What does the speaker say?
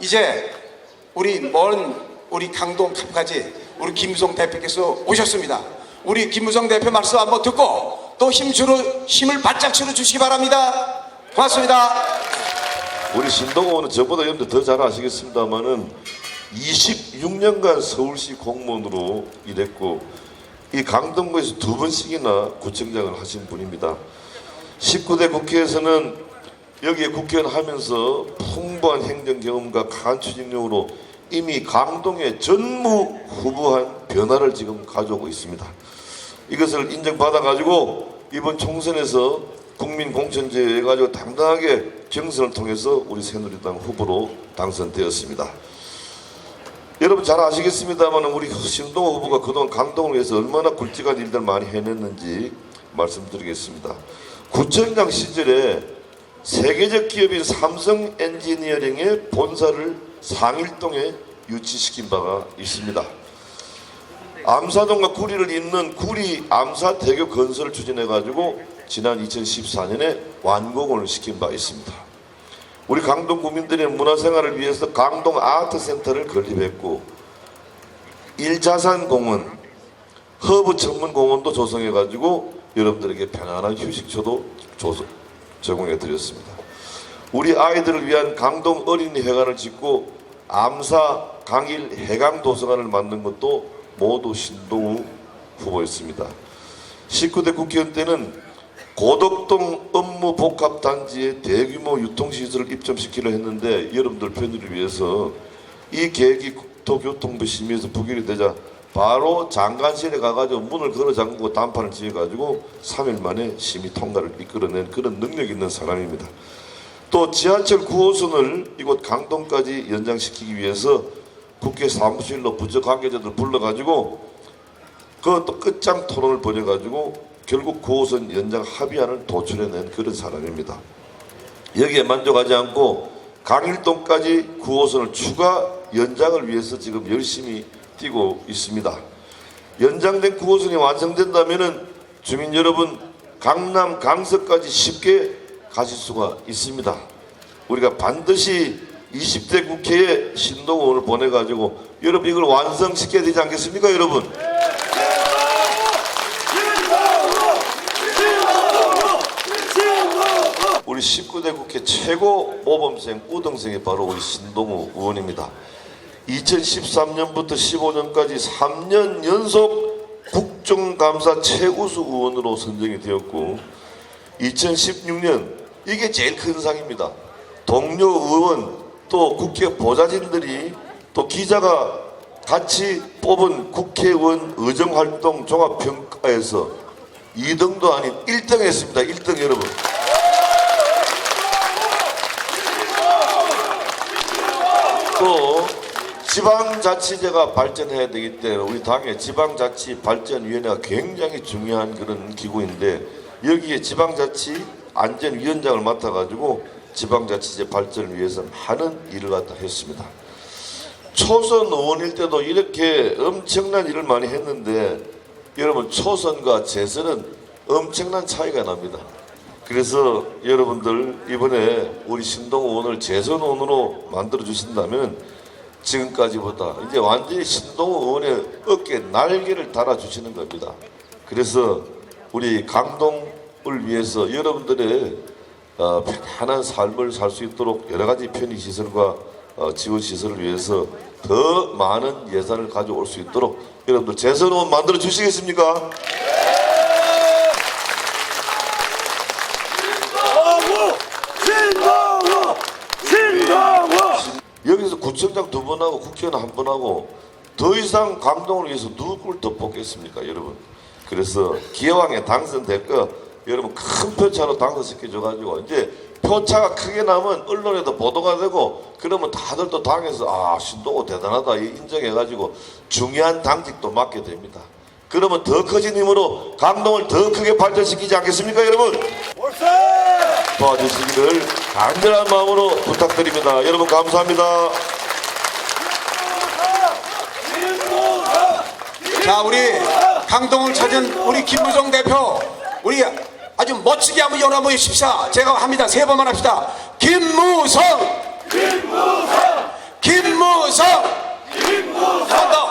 이제 우리 먼 우리 강동 탑까지 우리 김무성 대표께서 오셨습니다. 우리 김무성 대표 말씀 한번 듣고 또 힘 주로 힘을 바짝 실어 주시기 바랍니다. 고맙습니다. 우리 신동호는 저보다 여러분들 더 잘 아시겠습니다만은 26년간 서울시 공무원으로 일했고 이 강동구에서 두 번씩이나 구청장을 하신 분입니다. 19대 국회에서는 여기에 국회의원 하면서 풍부한 행정 경험과 강한 추진력으로 이미 강동에 전무후무한 변화를 지금 가져오고 있습니다. 이것을 인정받아 가지고 이번 총선에서 국민 공천제 해가지고 당당하게 경선을 통해서 우리 새누리당 후보로 당선되었습니다. 여러분 잘 아시겠습니다만 우리 신동호 후보가 그동안 강동을 위해서 얼마나 굵직한 일들 많이 해냈는지 말씀드리겠습니다. 구청장 시절에 세계적 기업인 삼성 엔지니어링의 본사를 상일동에 유치시킨 바가 있습니다. 암사동과 구리를 잇는 구리 암사 대교 건설을 추진해 가지고 지난 2014년에 완공을 시킨 바 있습니다. 우리 강동 구민들의 문화생활을 위해서 강동 아트센터를 건립했고 일자산 공원, 허브 천문 공원도 조성해 가지고 여러분들에게 편안한 휴식처도 조성, 제공해 드렸습니다. 우리 아이들을 위한 강동 어린이 회관을 짓고 암사 강일 해강 도서관을 만든 것도 모두 신동우 후보였습니다. 19대 국회의원 때는 고덕동 업무 복합 단지에 대규모 유통시설을 입점시키려 했는데 여러분들 편의를 위해서 이 계획이 국토교통부 심의에서 부결이 되자 바로 장관실에 가가지고 문을 걸어 잠그고 단판을 지어가지고 3일 만에 심의 통과를 이끌어낸 그런 능력 있는 사람입니다. 또 지하철 9호선을 이곳 강동까지 연장시키기 위해서 국회 사무실로 부처 관계자들 불러가지고 그또 끝장 토론을 벌여가지고 결국 9호선 연장 합의안을 도출해낸 그런 사람입니다. 여기에 만족하지 않고 강일동까지 9호선을 추가 연장을 위해서 지금 열심히 뛰고 있습니다. 연장된 9호선이 완성된다면 주민 여러분 강남 강서까지 쉽게 가실 수가 있습니다. 우리가 반드시 20대 국회에 신동원을 보내가지고 여러분 이걸 완성시켜야 되지 않겠습니까 여러분? 우리 19대 국회 최고 모범생 우등생이 바로 우리 신동우 의원입니다. 2013년부터 15년까지 3년 연속 국정감사 최우수 의원으로 선정이 되었고 2016년 이게 제일 큰 상입니다. 동료 의원 또 국회 보좌진들이 또 기자가 같이 뽑은 국회의원 의정활동 종합평가에서 2등도 아닌 1등 했습니다. 1등 여러분. 또 지방자치제가 발전해야 되기 때문에 우리 당의 지방자치발전위원회가 굉장히 중요한 그런 기구인데 여기에 지방자치 안전위원장을 맡아가지고 지방자치제 발전을 위해서 많은 일을 갖다 했습니다. 초선 의원일 때도 이렇게 엄청난 일을 많이 했는데 여러분 초선과 재선은 엄청난 차이가 납니다. 그래서 여러분들 이번에 우리 신동 의원을 재선 의원으로 만들어 주신다면 지금까지보다 이제 완전히 신동 의원의 어깨에 날개를 달아 주시는 겁니다. 그래서 우리 강동을 위해서 여러분들의 어, 편안한 삶을 살 수 있도록 여러 가지 편의 시설과 어, 지원 시설을 위해서 더 많은 예산을 가져올 수 있도록 여러분들 재선 의원 만들어 주시겠습니까? 신동호! 신동호! 여기서 구청장 두번 하고 국회의원 한번 하고 더 이상 강동을 위해서 누굴 더 뽑겠습니까 여러분? 그래서 기왕에 당선될 거 여러분 큰 표차로 당선시켜줘가지고 이제 표차가 크게 나면 언론에도 보도가 되고 그러면 다들 또 당에서 아 신동호 대단하다 이 인정해가지고 중요한 당직도 맡게 됩니다. 그러면 더 커진 힘으로 강동을 더 크게 발전시키지 않겠습니까 여러분 도와주시기를 간절한 마음으로 부탁드립니다. 여러분 감사합니다. 자, 우리 강동을 찾은 우리 김무성 대표, 우리 아주 멋지게 한번 연호 한번 해주십시오. 제가 합니다. 세 번만 합시다. 김무성! 김무성! 김무성! 감사합니다.